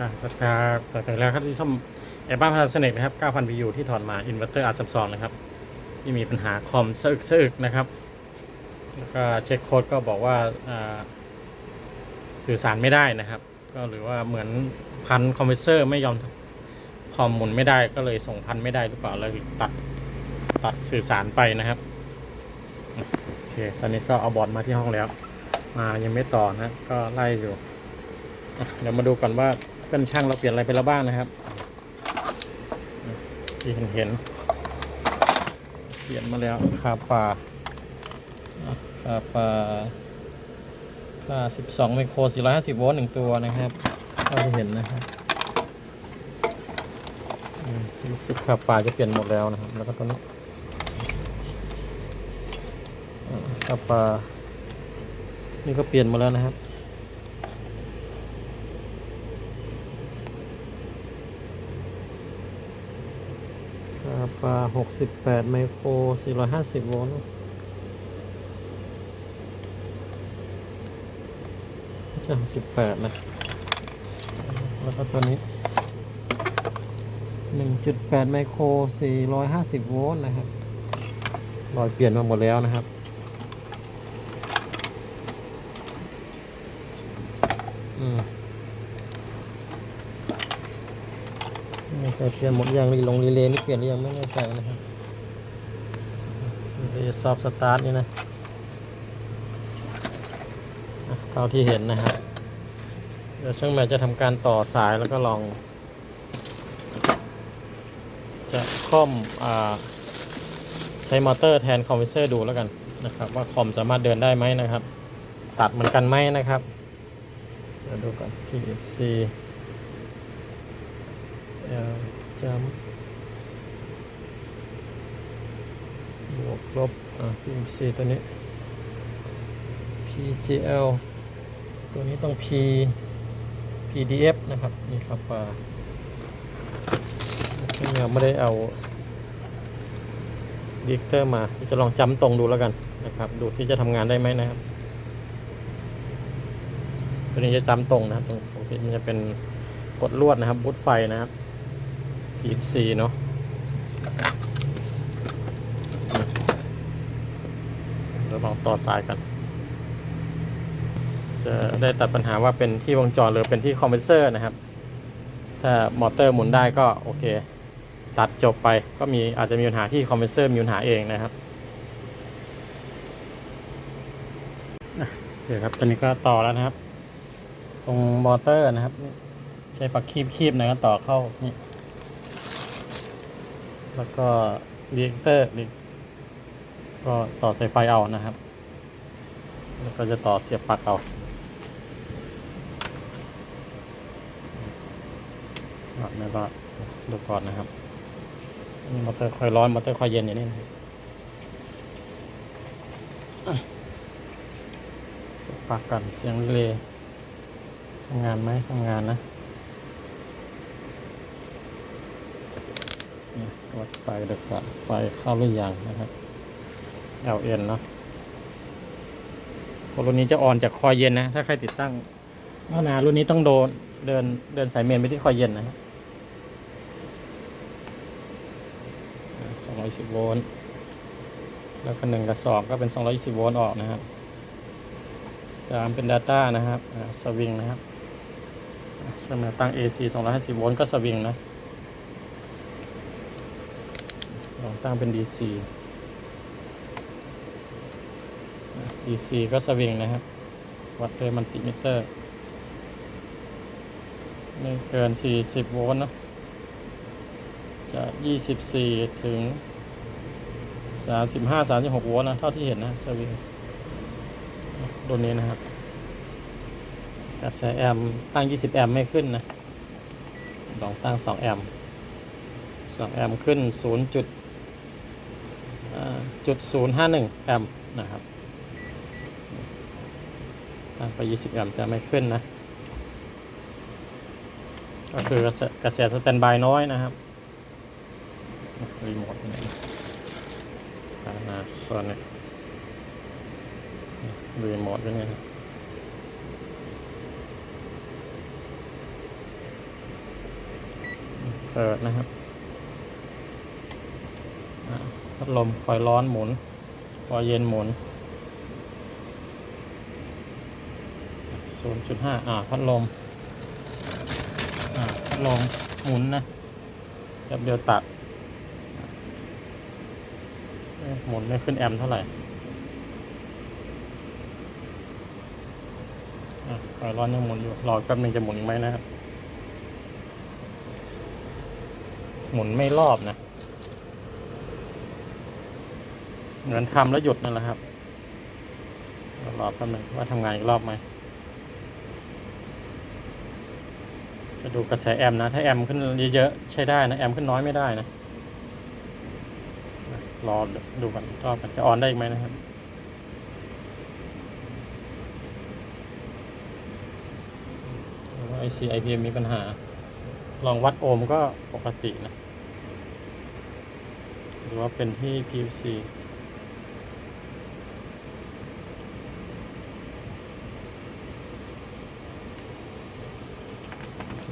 ครับครับต่อไปแล้วครับที่ซ่อมแอร์บ้านพาราเซเนกนะครับ 9,000 PU ที่ถอดมาอินเวอร์เตอร์อาร์สองนะครับ ที่มีปัญหาคอมสะอึกสะอึกนะครับ แล้วก็เช็คโค้ดก็บอกว่าสื่อสารไม่ได้นะครับ ก็หรือว่าเหมือนพันคอมเพรสเซอร์ไม่ยอมคอมหมุนไม่ได้ก็เลยส่งพันไม่ได้หรือเปล่าเลยตัดตัดสื่อสารไปนะครับโอเคตอนนี้ก็เอาบอร์ดมาที่ห้องแล้ว มายังไม่ต่อนะก็ไล่อยู่เดี๋ยวมาดูก่อนว่า เครื่องช่างเราเปลี่ยนอะไรไปแล้วบ้างนะครับที่เห็นเห็นเปลี่ยนมาแล้วคาปาคาปาค่า12 ไมโคร 450 โวลต์หนึ่งตัวนะครับก็จะเห็นนะครับรู้สึกคาปาจะเปลี่ยนหมดแล้วนะครับ แล้วก็ตัวนี้คาปานี่ก็เปลี่ยนมาแล้วนะครับ คาปา68ไมโคร450โวลต์ไม่ใช่68นะ แล้วก็ตัวนี้1.8ไมโคร450โวลต์นะครับรอยเปลี่ยนมาหมดแล้วนะครับอืมไม่ใช่ เปลี่ยนหมดยังรีลงรีเลย์นี่เปลี่ยนหรือยังไม่แน่ใจนะครับรีเลย์ซอฟสตาร์ทนี่นะเท่าที่เห็นนะครับเดี๋ยวช่างแมนจะทำการต่อสายแล้วก็ลอง จะค่อมอ่าใช้มอเตอร์แทนคอมเพรสเซอร์ดูแล้วกันนะครับ ว่าคอมสามารถเดินได้ไหมนะครับ ตัดเหมือนกันไหมนะครับเดี๋ยวดูก่อน PFC จำบวกลบ อ่า PFC ตัวนี้ PGL ตัวนี้ต้อง P PDF นะครับ นี่ครับป่ายังไม่ได้เอาดิกเตอร์มาจะลองจำตรงดูแล้วกันนะครับ ดูซิจะทำงานได้ไหมนะครับ ตัวนี้จะจำตรงนะครับตรงปกติมันจะเป็นกดลวดนะครับบูทไฟนะครับ ปีบซีเนาะเราลองต่อสายกัน จะได้ตัดปัญหาว่าเป็นที่วงจรหรือเป็นที่คอมเพรสเซอร์นะครับ ถ้ามอเตอร์หมุนได้ก็โอเค ตัดจบไปก็มีอาจจะมีปัญหาที่คอมเพรสเซอร์มีปัญหาเองนะครับอะโอเคครับตอนนี้ก็ต่อแล้วนะครับ ตรงมอเตอร์นะครับ ใช้ปักคีบคีบนะครับต่อเข้านี่ แล้วก็รีเตอร์ก็ต่อสายไฟเอานะครับ แล้วก็จะต่อเสียบปลั๊กเอาอะแล้วก็ดูก่อนนะครับมอเตอร์คอยร้อนมอเตอร์คอยเย็นอย่างนี้นะเสียบปลั๊กกันเสียงเลยทำงานไหมทำงานนะ วัดไฟดีกว่าไฟเข้าหรือยังนะครับ LN เนาะพวกรุ่นนี้จะออนจากคอยเย็นนะ ถ้าใครติดตั้งเมื่อนารุ่นนี้ต้องโดนเดินเดินสายเมนไปที่คอยเย็นนะครับสองร้อยสิบโวลต์ แล้วก็หนึ่งกับสองก็เป็นสองร้อยสิบโวลต์ออกนะครับสามเป็น Data นะครับสวิงนะครับช่วยมตั้ง AC 250 โวลต์ก็สวิงนะ ตั้งเป็น DC DC ก็สวิงนะครับ วัดด้วยมัลติมิเตอร์ไม่เกิน 40 โวลต์นะจะ 24 ถึง 35 36 โวลต์นะ เท่าที่เห็นนะสวิงตัวนี้นะครับกระแสแอมตั้ง 20 แอมไม่ขึ้นนะ ลองตั้ง 2 แอม2แอมขึ้น 0.8 0.051 แอมป์นะครับตั้งไป 20 แอมป์จะไม่ขึ้นนะ ก็คือกระแสสแตนบายน้อยนะครับ รีโมทนี่พนาโซนิรีโมทก็นไงเปิดนะครับ ลมคอยร้อนหมุนคอยเย็นหมุน 0.5 อ่า พัดลม อ่า พัดลม หมุนนะแบบเดียวตัด หมุนไม่ขึ้นแอมป์เท่าไหร่อะคอยร้อนยังหมุนอยู่ รอแป๊บนึงจะหมุนอีกไหมนะครับ หมุนไม่รอบนะ เหมือนทำแล้วหยุดนั่นแหละครับรอแป๊บนึงว่าทำงานอีกรอบไหมจะดูกระแสแอมนะ ถ้าแอมขึ้นเยอะๆใช้ได้นะ แอมขึ้นน้อยไม่ได้นะ รอดูกันรอบกันจะออนได้อีกไหมนะครับหรือว่า IC IPM มีปัญหา ลองวัดโอห์มก็ปกตินะ หรือว่าเป็นที่ PUC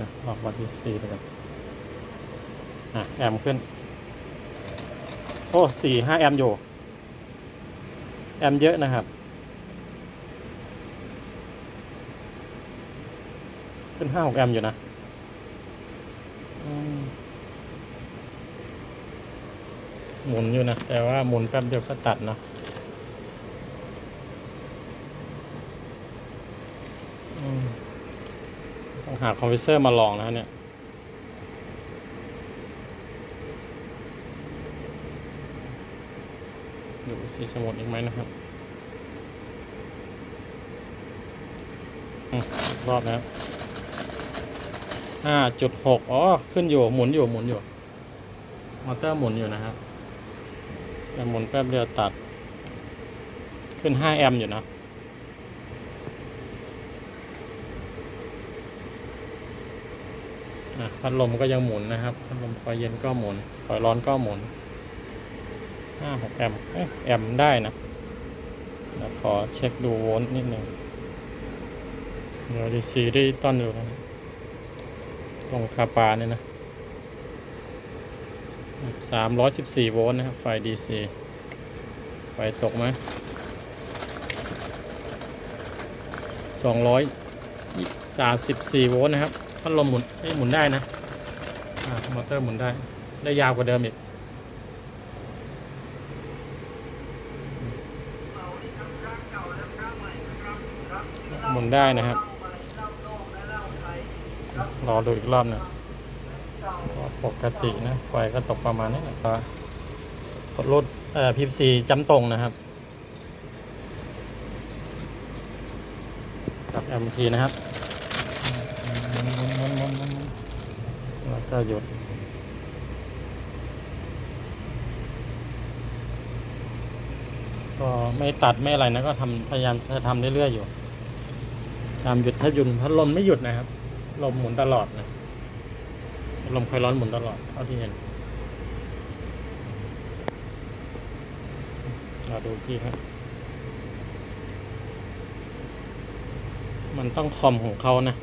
นะ ลองวัด PUC ดูกันอะแอมขึ้น โอ้สี่ห้าแอมอยู่ แอมเยอะนะครับ ขึ้นห้าหกแอมอยู่นะหมุนอยู่นะ แต่ว่าหมุนแป๊บเดียวก็ตัดเนาะอืมต้อง หาคอมพิวเซอร์มาลองนะเนี่ยดูสีสมุดอีกไหมนะครับรอบนะครับห้าจุดหกอ๋อ ขึ้นอยู่ หมุนอยู่ หมุนอยู่ มอเตอร์หมุนอยู่นะครับแต่หมุนแป๊บเดียวตัด ขึ้นห้าแอมป์อยู่นะ อะ พัดลมก็ยังหมุนนะครับ พัดลมคอยเย็นก็หมุนคอยร้อนก็หมุนห้าหกแอมป์เอ๊ะแอมป์ได้นะเดี๋ยวขอเช็คดูโวลต์นิดหนึ่งเดี๋ยวดีซีได้ต้อนอยู่นะตรงคาปาเนี่ยนะสามร้อยสิบสี่โวลต์นะครับ ไฟดีซีไฟตกไหมสองร้อยสามสิบสี่โวลต์นะครับ พัดลมหมุนเอ้หมุนได้นะอ่ามอเตอร์หมุนได้ ได้ยาวกว่าเดิมอีกหมุนได้นะครับรอดูอีกรอบหนึงปกตินะไฟก็ตกประมาณนี้แหละก็กดรถเอ่อพีซีจำตรงนะครับจับแอมทีนะครับ แล้วก็หยุดก็ไม่ตัดไม่อะไรนะก็ทำพยายามจะทำเรื่อยๆอยู่ตามหยุดถ้าหยุดพัดลมไม่หยุดนะครับ ลมหมุนตลอดนะลมคอยร้อนหมุนตลอดเท่าที่เห็นเราดูพี่ครับ มันต้องคอมของเขานะ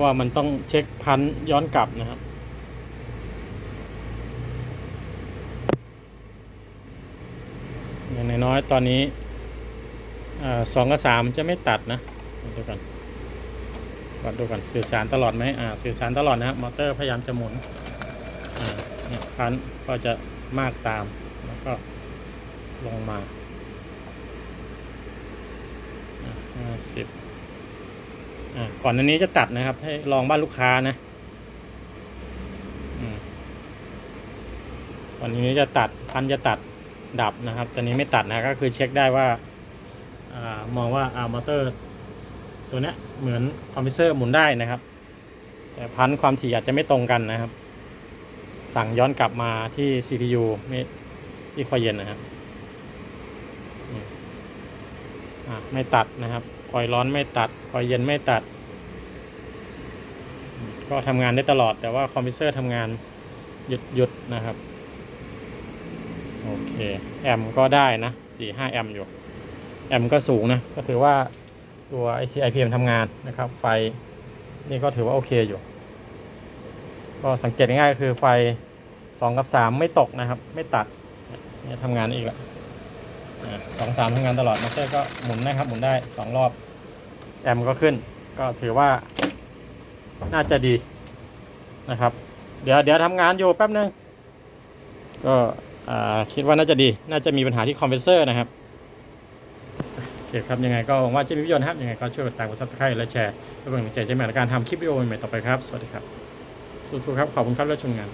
ว่ามันต้องเช็คพันย้อนกลับนะครับอย่างน้อยๆตอนนี้สองกับสามจะไม่ตัดนะดูกันวัดดูกันสื่อสารตลอดไหมอ่าสื่อสารตลอดนะครับมอเตอร์พยายามจะหมุนอ่าเนี่ยพันก็จะมากตามแล้วก็ลงมาห้าสิบ ก่อนอันนี้จะตัดนะครับ ให้ลองบ้านลูกค้านะก่อนนี้จะตัดพันจะตัดดับนะครับตอนนี้ไม่ตัดนะก็คือเช็คได้ว่าอามองว่าอามอเตอร์ ตัวนี้เหมือนคอมพิวเซอร์หมุนได้นะครับ แต่พันความถี่อาจจะไม่ตรงกันนะครับ สั่งย้อนกลับมาที่ CPU ไม่ที่คอยเย็นนะครับไม่ตัดนะครับ คอยร้อนไม่ตัด คอยเย็นไม่ตัด ก็ทำงานได้ตลอดแต่ว่าคอมพิวเซอร์ทำงานหยุดหยุดนะครับ โอเค แอมก็ได้นะสี่ห้าแอมอยู่ แอมก็สูงนะ ก็ถือว่าตัว IC IPM ทำงานนะครับ ไฟนี่ก็ถือว่าโอเคอยู่ ก็สังเกตง่ายๆก็คือไฟ 2 กับ 3 ไม่ตกนะครับ ไม่ตัดเนี่ยทำงานอีกแล้ว สองสามทำงานตลอดมอเตอร์ก็หมุนนะครับ หมุนได้2รอบ แอมป์ก็ขึ้น ก็ถือว่า น่าจะดีนะครับ เดี๋ยวเดี๋ยวทำงานอยู่แป๊บนึง ก็อ่าคิดว่าน่าจะดี น่าจะมีปัญหาที่คอมเพรสเซอร์นะครับโอเคครับ ยังไงก็หวังว่าจะมีประโยชน์นะครับ ยังไงก็ช่วยกดติดตามกดซับสไครต์และแชร์เพื่อเป็นกำลังใจใช่ไหมในการทำคลิปวิดีโอใหม่ๆต่อไปครับ สวัสดีครับ สู้ๆครับ ขอบคุณครับและชมงาน